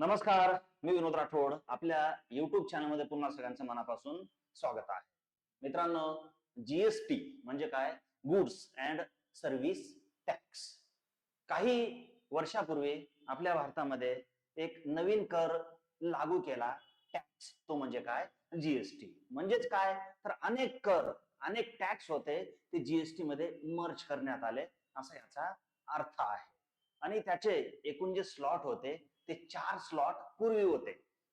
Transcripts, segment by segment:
नमस्कार मी विनोद राठोड. आपल्या युट्यूब चॅनलमध्ये पुन्हा सगळ्यांचं मनापासून स्वागत आहे. मित्रांनो जीएसटी म्हणजे काय? गुड्स अँड सर्व्हिस टॅक्स काही वर्षापूर्वी आपल्या भारतामध्ये एक नवीन कर लागू केला. टॅक्स तो म्हणजे काय? जीएसटी म्हणजेच काय? तर अनेक कर अनेक टॅक्स होते ते जीएसटी मध्ये मर्ज करण्यात आले. असा याचा अर्थ आहे. आणि त्याचे एकूण जे स्लॉट होते ते चार स्लॉट पूर्वी होते.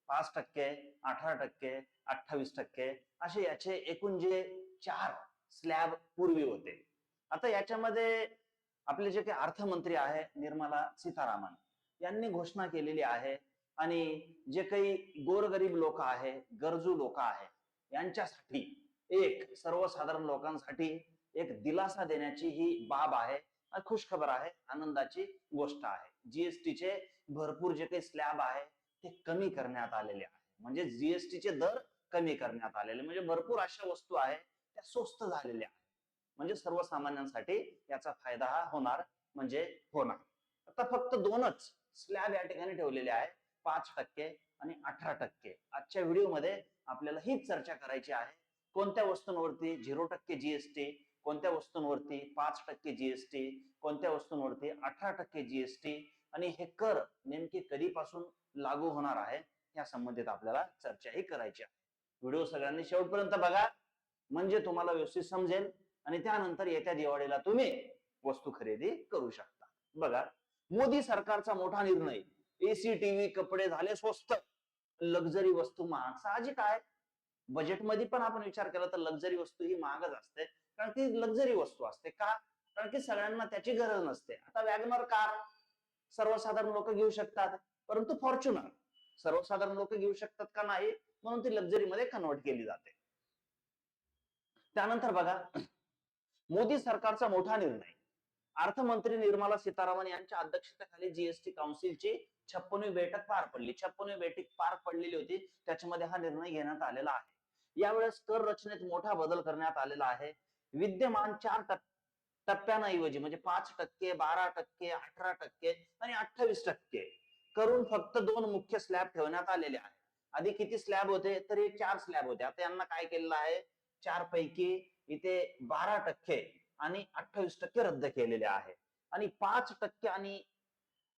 पाच टक्के अठरा टक्के अठ्ठावीस टक्के असे याचे एकूण जे चार स्लॅब पूर्वी होते. आता याच्यामध्ये आपले जे काही अर्थमंत्री आहे निर्मला सीतारामन यांनी घोषणा केलेली आहे आणि जे काही गोरगरीब लोक आहे गरजू लोक आहे यांच्यासाठी एक सर्वसाधारण लोकांसाठी एक दिलासा देण्याची ही बाब आहे. खुशखबर आहे आनंदाची गोष्ट आहे. जीएसटीचे भरपूर जे काही स्लॅब आहे ते कमी करण्यात आलेले आहे. म्हणजे जीएसटीचे दर कमी करण्यात आलेले. म्हणजे भरपूर अशा वस्तू आहे त्या स्वस्त झालेल्या आहेत. म्हणजे सर्वसामान्यांसाठी याचा फायदा हा होणार म्हणजे होणार. आता फक्त दोनच स्लॅब या ठिकाणी ठेवलेले आहे पाच टक्के आणि अठरा टक्के. आजच्या व्हिडिओमध्ये आपल्याला हीच चर्चा करायची आहे. कोणत्या वस्तूंवरती झिरो टक्के जीएसटी कोणत्या वस्तूंवरती पाच टक्के जीएसटी कोणत्या वस्तूंवरती अठरा टक्के जीएसटी आणि हे कर नेमके कधीपासून लागू होणार आहे या संबंधित आपल्याला चर्चाही करायची आहे. व्हिडिओ सगळ्यांनी शेवटपर्यंत बघा म्हणजे तुम्हाला व्यवस्थित समजेल आणि त्यानंतर येत्या दिवाळीला तुम्ही वस्तू खरेदी करू शकता. बघा मोदी सरकारचा मोठा निर्णय एसी टीव्ही कपडे झाले स्वस्त लक्झरी वस्तू महाग. साहजिक आहे. बजेटमध्ये पण आपण विचार केला तर लक्झरी वस्तू ही महागच असते कारण ती लक्झरी वस्तू असते. का? कारण की सगळ्यांना त्याची गरज नसते. आता वॅगनर कार सर्वसाधारण लोक घेऊ शकतात परंतु फॉर्च्युनर सर्वसाधारण लोक घेऊ शकतात का नाही? म्हणून ती लक्झरीमध्ये कन्वर्ट केली जाते. त्यानंतर बघा मोदी सरकारचा मोठा निर्णय. अर्थमंत्री निर्मला सीतारामन यांच्या अध्यक्षतेखाली जीएसटी काउन्सिलची छप्पनवी बैठक पार पडली. छप्पनवी बैठक पार पडलेली होती. त्याच्यामध्ये हा निर्णय घेण्यात आलेला आहे. यावेळेस कर रचनेत मोठा बदल करण्यात आलेला आहे. विद्यमान चार टप्प्यांऐवजी म्हणजे पाच टक्के बारा टक्के अठरा टक्के आणि अठ्ठावीस टक्के करून फक्त दोन मुख्य स्लॅब ठेवण्यात आलेले आहेत. आधी किती स्लॅब होते? तर हे चार स्लॅब होते. आता यांना काय केलेलं आहे? चार पैकी इथे बारा टक्के आणि अठ्ठावीस टक्के रद्द केलेले आहे. आणि पाच टक्के आणि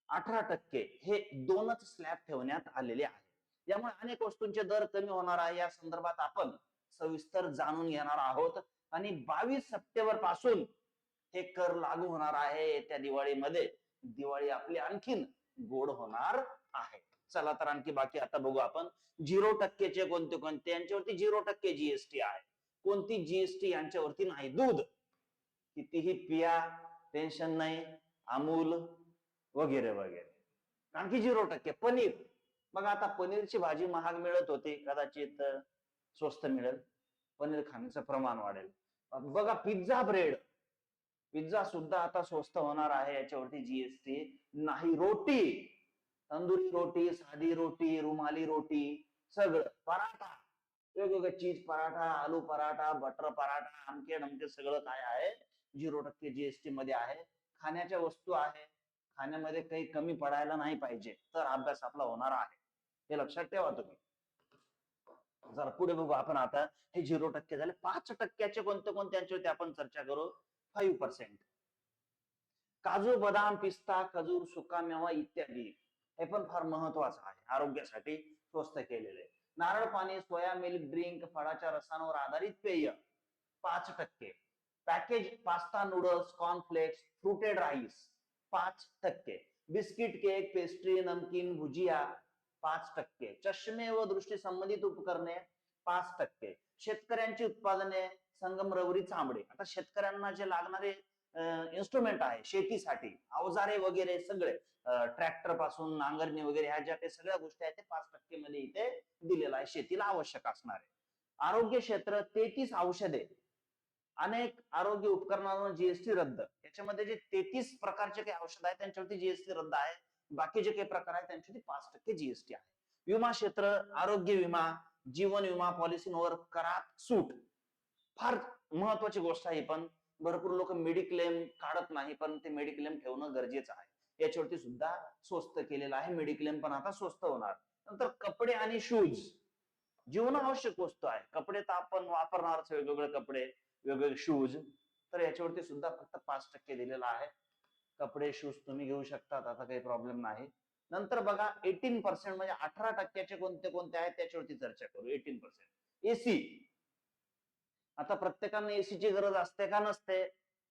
अठरा टक्के हे दोनच स्लॅब ठेवण्यात आलेले आहे. यामुळे अनेक वस्तूंचे दर कमी होणार आहे. या संदर्भात आपण सविस्तर जाणून घेणार आहोत. आणि बावीस सप्टेंबरपासून हे कर लागू होणार आहे येत्या दिवाळीमध्ये. दिवाळी आपली आणखीन गोड होणार आहे. चला तर आणखी बाकी आता बघू आपण. झिरो टक्केचे कोणते कोणते? यांच्यावरती झिरो टक्के जीएसटी आहे. कोणती जीएसटी यांच्यावरती नाही? दूध. कितीही पिया टेन्शन नाही अमूल वगैरे वगैरे. आणखी झिरो टक्के. पनीर. बघा आता पनीरची भाजी महाग मिळत होती. कदाचित स्वस्त मिळेल. पनीर खाण्याचं प्रमाण वाढेल. बघा पिझ्झा ब्रेड. पिझ्झा सुद्धा आता स्वस्त होणार आहे याच्यावरती जीएसटी नाही रोटी तंदुरी रोटी साधी रोटी रुमाली रोटी सगळं. पराठा वेगवेगळे चीज पराठा आलू पराठा बटर पराठा अमके डमके सगळं काय आहे? झिरो टक्के जीएसटी मध्ये आहे. खाण्याच्या वस्तू आहे. खाण्यामध्ये काही कमी पडायला नाही पाहिजे तर अभ्यास आपला होणार आहे. हे लक्षात ठेवा तुम्ही. जरा पुढे बघू आपण आता. हे झिरो टक्के झाले. पाच टक्क्याचे कोणते कोणते यांच्यावरती आपण चर्चा करू? फाईव्ह पर्सेंट काजू बदाम पिस्ता खजूर सुका मेवा इत्यादी हे पण फार महत्वाचं आहे. आरोग्यासाठी स्वस्त केलेले. नारळ पाणी सोया मिल्क ड्रिंक फळाच्या रसांवर आधारित पेय पाच टक्के. Package pasta noodles cornflakes fruited rice पाच टक्के. बिस्किट केक पेस्ट्री नमकीन भुजिया पाच टक्के. चष्मे व दृष्टी संबंधित उपकरणे पाच टक्के. शेतकऱ्यांची उत्पादने संगमरवरी चांबडे आता शेतकऱ्यांना जे लागणारे इन्स्ट्रुमेंट आहे शेतीसाठी अवजारे वगैरे सगळे ट्रॅक्टरपासून नांगरणी वगैरे ह्या ज्या काही सगळ्या गोष्टी आहेत ते पाच टक्के मध्ये इथे दिलेलं आहे. शेतीला आवश्यक असणार. आहे आरोग्य क्षेत्र तेहतीस औषधे. अनेक आरोग्य उपकरणांवर जीएसटी रद्द. याच्यामध्ये जे तेहतीस प्रकारचे काही औषध आहेत त्यांच्यावरती जीएसटी रद्द आहे. बाकी जे काही प्रकार आहेत त्यांच्यावरती पाच टक्के जीएसटी आहे. विमा क्षेत्र आरोग्य विमा जीवन विमा पॉलिसींवर करात सूट. फार महत्वाची गोष्ट आहे पण भरपूर लोक मेडिक्लेम काढत नाही पण ते मेडिक्लेम ठेवणं गरजेचं आहे. याच्यावरती सुद्धा स्वस्त केलेलं आहे मेडिक्लेम पण आता स्वस्त होणार. नंतर कपडे आणि शूज जीवन आवश्यक वस्तू आहे. कपडे तर आपण वापरणारच वेगवेगळे कपडे वेगवेगळे शूज तर याच्यावरती सुद्धा फक्त पाच टक्के दिलेला आहे. कपडे शूज तुम्ही घेऊ शकतात आता काही प्रॉब्लेम नाही. नंतर बघा एटीन पर्सेंट म्हणजे अठरा टक्क्याचे कोणते कोणते आहेत त्याच्यावरती चर्चा करू. एटीन पर्सेंट एसी आता प्रत्येकानं एसीची गरज असते का नसते?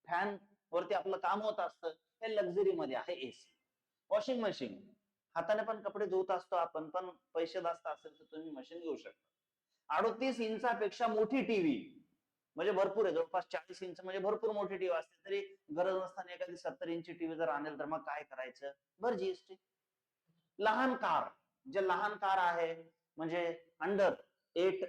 फॅन वरती आपलं काम होत असतं. हे लक्झरी मध्ये आहे एसी वॉशिंग मशीन हाताने पण कपडे धुवत असतो आपण पण पैसे जास्त असेल तर तुम्ही मशीन घेऊ शकता. अडोतीस इंचापेक्षा मोठी टीव्ही म्हणजे भरपूर आहे. जवळपास चाळीस इंच म्हणजे भरपूर मोठी टीव्ही असते. तरी गरज नसताना एखादी सत्तर इंची टीव्ही जर आणेल तर मग काय करायचं? बर जीएसटी लहान कार जे लहान कार आहे म्हणजे अंडर एट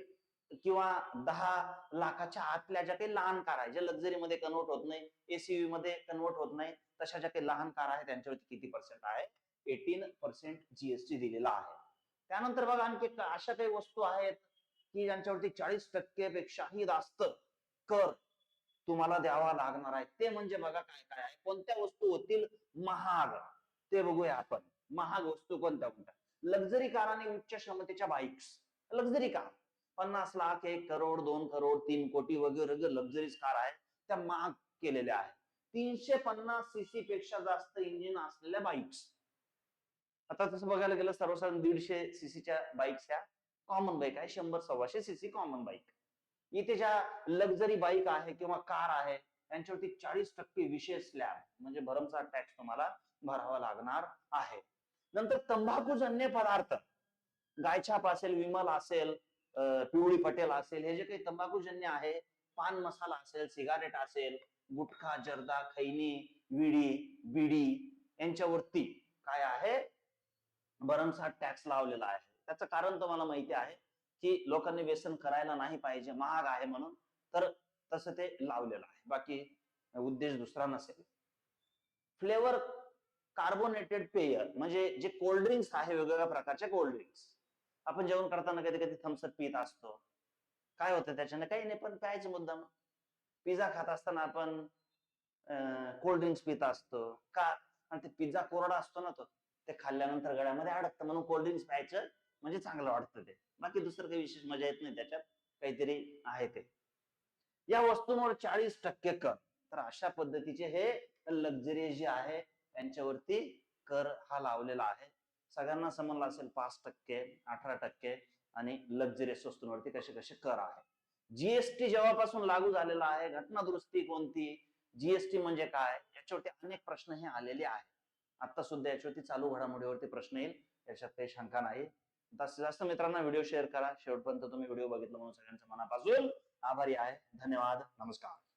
किंवा दहा लाखाच्या आतल्या ज्या काही लहान कार आहे ज्या लक्झरी मध्ये कन्वर्ट होत नाही एसीयू मध्ये कन्वर्ट होत नाही तशा ज्या काही लहान कार आहे त्यांच्यावरती किती पर्सेंट आहे? एटीन पर्सेंट जीएसटी दिलेला आहे. त्यानंतर बघा आणखी अशा काही वस्तू आहेत की ज्यांच्यावरती चाळीस टक्केपेक्षाही जास्त कर तुम्हाला द्यावा लागणार आहे. ते म्हणजे बघा काय काय आहे. कोणत्या वस्तू होतील? महाग. ते बघूया आपण. महाग वस्तू कोणत्या कोणत्या? लक्झरी कार आणि उच्च क्षमतेच्या बाईक्स लक्झरी कार पन्नास लाख एक करोड दोन करोड तीन कोटी वगैरे वगैरे लक्झरीज कार आहेत त्या महाग केलेल्या आहेत. तीनशे पन्नास सीसी पेक्षा जास्त इंजिन असलेल्या बाईक्स आता तसं बघायला गेलं सर्वसाधारण दीडशे सीसीच्या बाईक्स ह्या कॉमन बाईक आहे शंभर सव्वाशे सीसी कॉमन बाईक इथे ज्या लक्झरी बाईक आहे किंवा कार आहे त्यांच्यावरती चाळीस टक्के विशेष स्लॅब म्हणजे भरमसाठ टॅक्स तुम्हाला भरावा लागणार आहे. नंतर तंबाखूजन्य पदार्थ. गायछाप असेल विमल असेल पिवळी पटेल असेल हे जे काही तंबाखूजन्य आहे पान मसाला असेल सिगारेट असेल गुटखा जर्दा खैनी विडी बिडी यांच्यावरती काय आहे? भरमसाठ टॅक्स लावलेला आहे. त्याचं कारण तुम्हाला माहिती आहे की लोकांनी व्यसन करायला नाही पाहिजे महाग आहे म्हणून तर तसं ते लावलेलं आहे. बाकी उद्देश दुसरा नसेल. फ्लेवर कार्बोनेटेड पेय म्हणजे जे कोल्ड्रिंक्स आहे वेगवेगळ्या प्रकारचे कोल्ड्रिंक्स आपण जेवण करताना कधी कधी थम्सअप पित असतो. काय होतं त्याच्याने? काही नाही पण प्यायचं मुद्दाम. पिझ्झा खात असताना आपण कोल्ड ड्रिंक्स पित असतो. का? आणि ते पिझ्झा कोरडा असतो ना तो ते खाल्ल्यानंतर गळ्यामध्ये अडकतं. म्हणून कोल्ड ड्रिंक्स प्यायचं म्हणजे चांगलं वाटतं ते. बाकी दुसरं काही विशेष मजा येत नाही त्याच्यात. काहीतरी आहे ते. या वस्तूंवर चाळीस टक्के कर तर अशा पद्धतीचे हे लक्झरी जे आहे त्यांच्यावरती कर हा लावलेला आहे. सगळ्यांना समजलं असेल पाच टक्के अठरा टक्के आणि लक्झरियस वस्तूंवरती कसे कसे कर आहे. जीएसटी जेव्हापासून लागू झालेला आहे घटना दुरुस्ती कोणती जीएसटी म्हणजे काय? याच्यावरती अनेक प्रश्न हे आलेले आहेत. आता सुद्धा याच्यावरती चालू घडामोडीवरती प्रश्न येईल याच्यात काही शंका नाही. जास्तीत जास्त मित्रांना व्हिडिओ शेअर करा. शेवटपर्यंत तुम्ही व्हिडिओ बघितला म्हणून सगळ्यांच्या मनापासून आभारी आहे. धन्यवाद. नमस्कार.